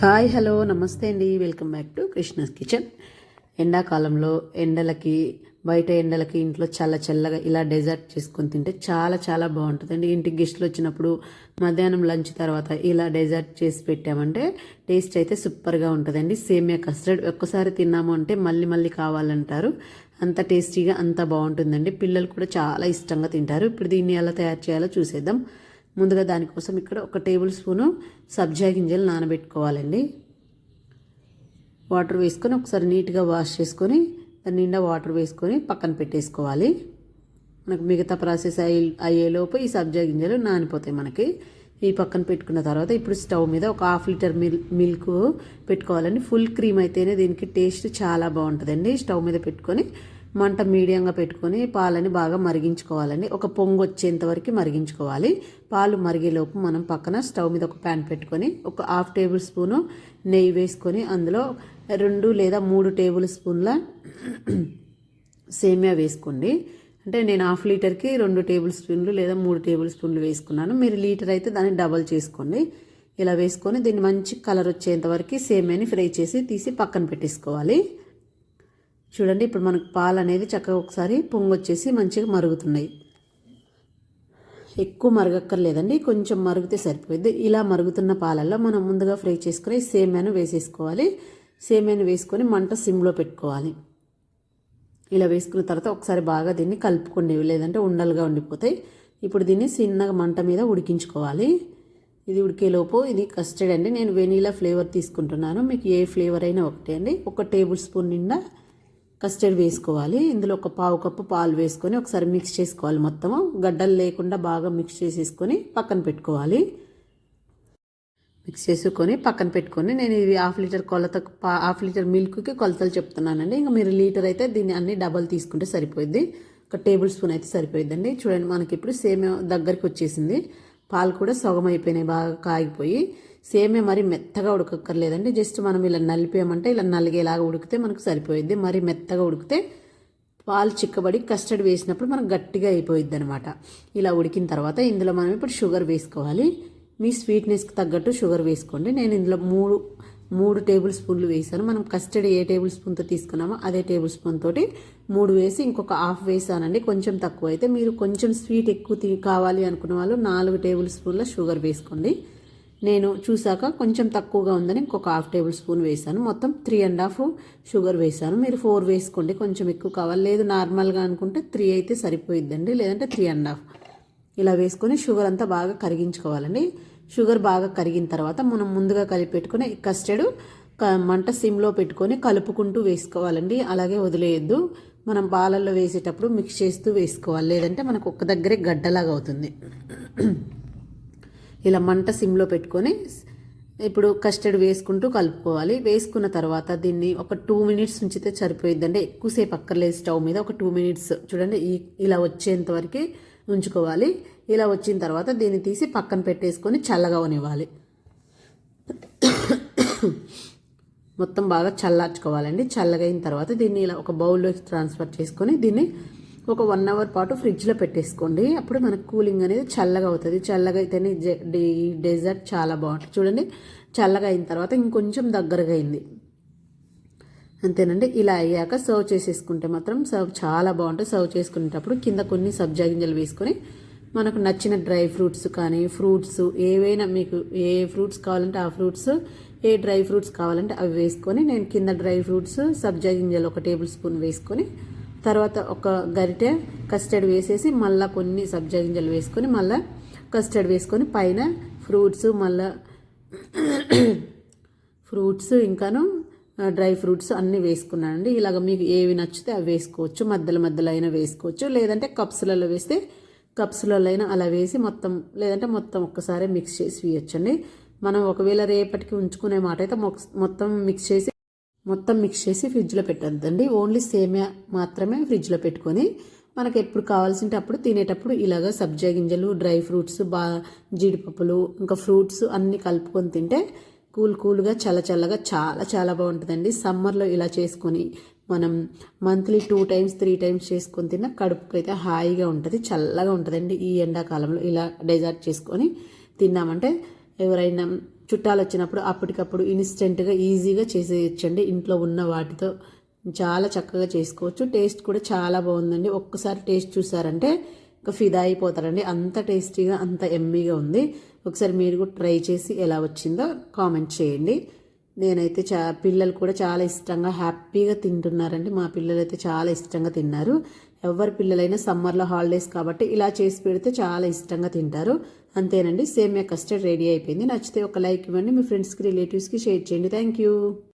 Hi hello నమస్తే అండి. Welcome back to Krishna's kitchen. ఎండాకాలంలో ఎండలకి బయట ఎండలకి ఇంట్లో చాలా చల్లగా ఇలా డెజర్ట్ చేసుకొని తింటే చాలా చాలా బాగుంటుందండి. ఇంటికి గెస్టులు వచ్చినప్పుడు మధ్యాహ్నం లంచ్ తర్వాత ఇలా డెజర్ట్ చేసి పెట్టామంటే టేస్ట్ అయితే సూపర్గా ఉంటుందండి. సేమియా కస్టర్డ్ ఒక్కసారి తిన్నాము అంటే మళ్ళీ మళ్ళీ కావాలంటారు. అంత టేస్టీగా అంత బాగుంటుందండి. పిల్లలు కూడా చాలా ఇష్టంగా తింటారు. ఇప్పుడు దీన్ని ఎలా తయారు చేయాలో చూసేద్దాం. ముందుగా దానికోసం ఇక్కడ ఒక టేబుల్ స్పూను సబ్జా గింజలు నానబెట్టుకోవాలండి. వాటర్ వేసుకొని ఒకసారి నీట్గా వాష్ చేసుకొని దాని నిండా వాటర్ వేసుకొని పక్కన పెట్టేసుకోవాలి. మనకు మిగతా ప్రాసెస్ అయ్యే అయ్యేలోపు ఈ సబ్జా గింజలు నానిపోతాయి మనకి. ఈ పక్కన పెట్టుకున్న తర్వాత ఇప్పుడు స్టవ్ మీద ఒక హాఫ్ లీటర్ మిల్ మిల్క్ పెట్టుకోవాలండి. ఫుల్ క్రీమ్ అయితేనే దీనికి టేస్ట్ చాలా బాగుంటుందండి. స్టవ్ మీద పెట్టుకొని మంట మీడియంగా పెట్టుకొని పాలని బాగా మరిగించుకోవాలండి. ఒక పొంగు వచ్చేంత వరకు మరిగించుకోవాలి. పాలు మరిగేలోపు మనం పక్కన స్టవ్ మీద ఒక ప్యాన్ పెట్టుకొని ఒక హాఫ్ టేబుల్ స్పూను నెయ్యి వేసుకొని అందులో రెండు లేదా మూడు టేబుల్ స్పూన్ల సేమియా వేసుకోండి. అంటే నేను హాఫ్ లీటర్కి రెండు టేబుల్ స్పూన్లు లేదా మూడు టేబుల్ స్పూన్లు వేసుకున్నాను. మీరు లీటర్ అయితే దాన్ని డబల్ చేసుకోండి. ఇలా వేసుకొని దీన్ని మంచి కలర్ వచ్చేంత వరకు సేమియాని ఫ్రై చేసి తీసి పక్కన పెట్టేసుకోవాలి. చూడండి ఇప్పుడు మనకు పాలు అనేది చక్కగా ఒకసారి పొంగొచ్చేసి మంచిగా మరుగుతున్నాయి. ఎక్కువ మరగక్కర్లేదండి కొంచెం మరుగుతే సరిపోయింది ఇలా మరుగుతున్న పాలల్లో మనం ముందుగా ఫ్రై చేసుకుని సేమ్యాను వేసేసుకోవాలి. సేమ్యాను వేసుకొని మంట సిమ్లో పెట్టుకోవాలి. ఇలా వేసుకున్న తర్వాత ఒకసారి బాగా దీన్ని కలుపుకోండి లేదంటే ఉండలుగా ఉండిపోతాయి. ఇప్పుడు దీన్ని చిన్నగా మంట మీద ఉడికించుకోవాలి. ఇది ఉడికేలోపు ఇది కస్టర్డ్ అండి. నేను వెనీలా ఫ్లేవర్ తీసుకుంటున్నాను. మీకు ఏ ఫ్లేవర్ అయినా ఒకటే అండి. ఒక టేబుల్ స్పూన్ నిండా కస్టర్డ్ వేసుకోవాలి. ఇందులో ఒక పావు కప్పు పాలు వేసుకొని ఒకసారి మిక్స్ చేసుకోవాలి మొత్తము గడ్డలు లేకుండా బాగా మిక్స్ చేసేసుకొని పక్కన పెట్టుకోవాలి. మిక్స్ చేసుకొని పక్కన పెట్టుకొని నేను ఇది హాఫ్ లీటర్ కొలత హాఫ్ లీటర్ మిల్క్కి కొలతలు చెప్తున్నానండి. ఇంకా మీరు లీటర్ అయితే దీన్ని అన్ని డబల్ తీసుకుంటే సరిపోయింది ఒక టేబుల్ స్పూన్ అయితే సరిపోయిందండి చూడండి మనకి ఇప్పుడు సేమ్ దగ్గరికి వచ్చేసింది. పాలు కూడా సగం అయిపోయినాయి బాగా కాగిపోయి. సేమే మరి మెత్తగా ఉడకక్కర్లేదండి. జస్ట్ మనం ఇలా నలిపామంటే ఇలా నలిగేలాగా ఉడికితే మనకు సరిపోయిద్ది. మరి మెత్తగా ఉడికితే పాలు చిక్కబడి కస్టర్డ్ వేసినప్పుడు మనకు గట్టిగా అయిపోయిద్ది అనమాట ఇలా ఉడికిన తర్వాత ఇందులో మనం ఇప్పుడు షుగర్ వేసుకోవాలి. మీ స్వీట్నెస్కి తగ్గట్టు షుగర్ వేసుకోండి. నేను ఇందులో మూడు మూడు టేబుల్ స్పూన్లు వేసాను మనం కస్టర్డ్ ఏ టేబుల్ స్పూన్తో తీసుకున్నామో అదే టేబుల్ స్పూన్ తోటి మూడు వేసి ఇంకొక హాఫ్ వేసానండి. కొంచెం తక్కువ అయితే మీరు కొంచెం స్వీట్ ఎక్కువ కావాలి అనుకున్న వాళ్ళు నాలుగు టేబుల్ స్పూన్ల షుగర్ వేసుకోండి. నేను చూసాక కొంచెం తక్కువగా ఉందని ఇంకొక హాఫ్ టేబుల్ స్పూన్ వేసాను మొత్తం త్రీ అండ్ హాఫ్ షుగర్ వేసాను మీరు ఫోర్ వేసుకోండి. కొంచెం ఎక్కువ కావాలి. లేదు నార్మల్గా అనుకుంటే త్రీ అయితే సరిపోయిద్దండి. లేదంటే త్రీ అండ్ హాఫ్. ఇలా వేసుకొని షుగర్ అంతా బాగా కరిగించుకోవాలండి. షుగర్ బాగా కరిగిన తర్వాత మనం ముందుగా కలిపి పెట్టుకుని కస్టర్డ్ మంట సిమ్లో పెట్టుకొని కలుపుకుంటూ వేసుకోవాలండి. అలాగే వదిలేయద్దు. మనం పాలల్లో వేసేటప్పుడు మిక్స్ చేస్తూ వేసుకోవాలి. లేదంటే మనకు ఒక్క దగ్గరే గడ్డలాగా అవుతుంది. ఇలా మంట సిమ్లో పెట్టుకొని ఇప్పుడు కస్టర్డ్ వేసుకుంటూ కలుపుకోవాలి. వేసుకున్న తర్వాత దీన్ని ఒక టూ మినిట్స్ ఉంచితే సరిపోయిద్దండి. ఎక్కువసేపు అక్కర్లేదు స్టవ్ మీద. ఒక టూ మినిట్స్ చూడండి. ఈ ఇలా వచ్చేంత వరకు ఉంచుకోవాలి. ఇలా వచ్చిన తర్వాత దీన్ని తీసి పక్కన పెట్టేసుకొని చల్లగా ఉనివ్వాలి. మొత్తం బాగా చల్లార్చుకోవాలండి. చల్లగా అయిన తర్వాత దీన్ని ఇలా ఒక బౌల్లోకి ట్రాన్స్ఫర్ చేసుకొని దీన్ని ఒక వన్ అవర్ పాటు ఫ్రిడ్జ్లో పెట్టేసుకోండి. అప్పుడు మనకు కూలింగ్ అనేది చల్లగా అవుతుంది. చల్లగా అయితేనే ఈ డెజర్ట్ చాలా బాగుంటుంది. చూడండి చల్లగా అయిన తర్వాత ఇంకొంచెం దగ్గరగా అయింది. అంతేనండి. ఇలా అయ్యాక సర్వ్ చేసేసుకుంటే మాత్రం సర్వ్ చాలా బాగుంటుంది. సర్వ్ చేసుకునేటప్పుడు కింద కొన్ని సబ్జా గింజలు వేసుకొని మనకు నచ్చిన డ్రై ఫ్రూట్స్ కానీ ఫ్రూట్స్ ఏవైనా మీకు ఏ ఫ్రూట్స్ కావాలంటే ఆ ఫ్రూట్స్ ఏ డ్రై ఫ్రూట్స్ కావాలంటే అవి వేసుకొని నేను కింద డ్రై ఫ్రూట్స్ సబ్జా గింజలు ఒక టేబుల్ స్పూన్ వేసుకొని తర్వాత ఒక గరిటె కస్టర్డ్ వేసేసి మళ్ళీ కొన్ని సబ్జా గింజలు వేసుకొని మళ్ళీ కస్టర్డ్ వేసుకొని పైన ఫ్రూట్స్ మళ్ళీ ఫ్రూట్స్ ఇంకాను డ్రై ఫ్రూట్స్ అన్నీ వేసుకున్నానండి. ఇలాగ మీకు ఏవి నచ్చితే అవి వేసుకోవచ్చు. మధ్యలో మధ్యలో అయినా వేసుకోవచ్చు. లేదంటే కప్స్లలో వేస్తే కప్స్లలో అయినా అలా వేసి మొత్తం లేదంటే మొత్తం ఒక్కసారి మిక్స్ చేసి వేయచ్చండి. మనం ఒకవేళ రేపటికి ఉంచుకునే మాట అయితే మొత్తం మిక్స్ చేసి మొత్తం మిక్స్ చేసి ఫ్రిడ్జ్లో పెట్టద్దండి. ఓన్లీ సేమియా మాత్రమే ఫ్రిడ్జ్లో పెట్టుకొని మనకు ఎప్పుడు కావాల్సింటే అప్పుడు తినేటప్పుడు ఇలాగ సబ్జా గింజలు డ్రై ఫ్రూట్స్ బా జీడిపప్పులు ఇంకా ఫ్రూట్స్ అన్నీ కలుపుకొని తింటే కూల్ కూల్గా చల్ల చల్లగా చాలా చాలా బాగుంటుందండి. సమ్మర్లో ఇలా చేసుకొని మనం monthly two times three times చేసుకొని తిన్న కడుపుకి అయితే హాయిగా ఉంటుంది చల్లగా ఉంటుందండి. ఈ ఎండాకాలంలో ఇలా డెజర్ట్ చేసుకొని తిన్నామంటే ఎవరైనా చుట్టాలు వచ్చినప్పుడు అప్పటికప్పుడు ఇన్స్టెంట్గా ఈజీగా చేసేయచ్చండి. ఇంట్లో ఉన్న వాటితో చాలా చక్కగా చేసుకోవచ్చు. టేస్ట్ కూడా చాలా బాగుందండి. ఒక్కసారి టేస్ట్ చూసారంటే ఒక ఫిదా అయిపోతారండి. అంత టేస్టీగా అంత ఎమ్మీగా ఉంది. ఒకసారి మీరు కూడా ట్రై చేసి ఎలా వచ్చిందో కామెంట్ చేయండి. నేనైతే చా పిల్లలు కూడా చాలా ఇష్టంగా హ్యాపీగా తింటున్నారండి. మా పిల్లలు అయితే చాలా ఇష్టంగా తిన్నారు. ఎవరి పిల్లలైనా సమ్మర్లో హాలిడేస్ కాబట్టి ఇలా చేసి పెడితే చాలా ఇష్టంగా తింటారు. అంతేనండి. సేమియా కస్టర్డ్ రెడీ అయిపోయింది. నచ్చితే ఒక లైక్ ఇవ్వండి. మీ ఫ్రెండ్స్కి రిలేటివ్స్కి షేర్ చేయండి. Thank you.